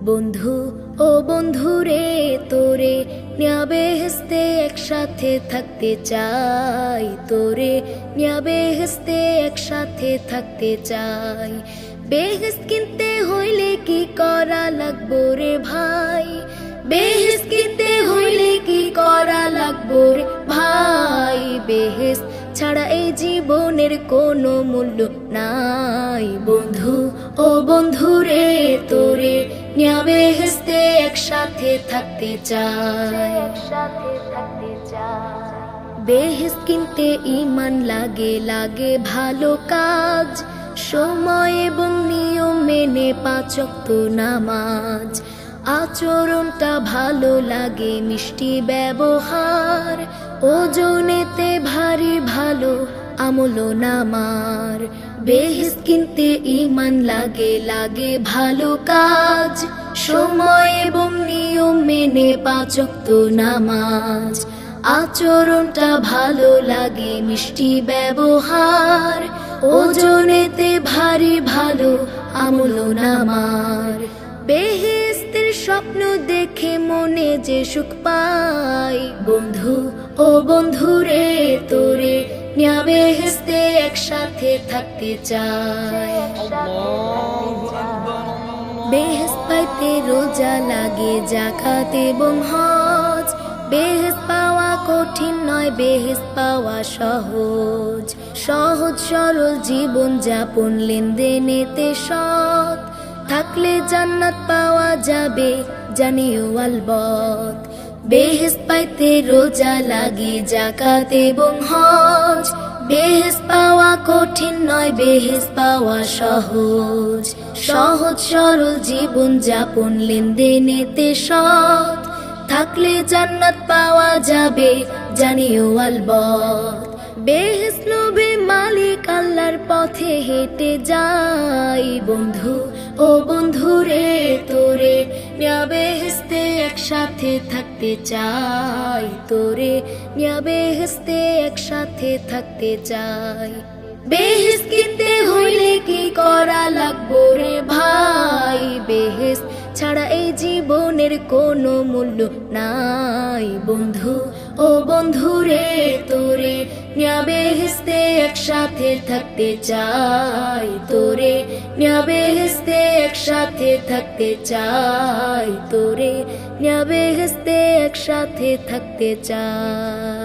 বন্ধু ও বন্ধু রে তোরে নিয়াবে হেসতে একসাথে থাকতে চাই। তোরে নিয়াবে হেসতে একসাথে থাকতে চাই। বেহেস কিনতে হইলে কি করা লাগবো রে ভাই? বেহেস কিনতে হইলে কি করা লাগবো রে ভাই? বেহেস ছাড়া এই জীবনের কোনো মূল্য নাই। বন্ধু ও বন্ধু রে নিয়াবে হেসতে একসাথে থাকতে চাই বেহেস কিনতে ইমান লাগে লাগে ভালো কাজ। সময় এবং নিয়ম মেনে পাচক নামাজ। আচরণটা ভালো লাগে, মিষ্টি ব্যবহার। ওজনেতে ভারী ভালো আমল নামার। বেহেস কিনতে ইমান লাগে লাগে ভালো কাজ। সময় এবং নিয়ম মেনে পাচক নামাজ। আচরণটা ভালো লাগে, মিষ্টি ব্যবহার। ওজনেতে ভারী ভালো আমল নামার। বেহেস্তের স্বপ্ন দেখে মনে যে সুখ পাই। বন্ধু ও বন্ধু রে তোরে নিয়া বেহেস্তে একসাথে থাকতে চাই বেহেস পাইতে রোজা লাগে জাকাত এবং হজ। বেহেস পাওয়া কঠিন নয় বেহেস পাওয়া সহজ। সহজ সরল জীবন যাপন লেনদেনেতে সৎ। থাকলে জান্নাত পাওয়া যাবে জানিও আলবত বেহেস পাইতে রোজা লাগে জাকাত এবং হজ। বেহেস পাওয়া কঠিন নয় বেহেস পাওয়া সহজ। সহজ সরল জীবন যাপন লেনদেনেতে সৎ। থাকলে জান্নাত পাওয়া যাবে, জানিও আলবত বেহেস লোভে মালিক আল্লাহর পথে হেঁটে যাই বন্ধু, ও বন্ধু রে তোরে বেহেস্তে একসাথে থাকতে চাই, তোরে নিয়া বেহেস্তে একসাথে থাকতে চাই। বেহেস কিনতে হইলে কি করা লাগবো? জীবনের কোনো মূল্য নাই, বন্ধু। ও বন্ধু রে, তোরে নিয়া হেসতে একসাথে থাকতে চাই। তোরে নিয়া হেসতে একসাথে থাকতে চাই। তোরে নিয়া হেসতে একসাথে থাকতে চাই।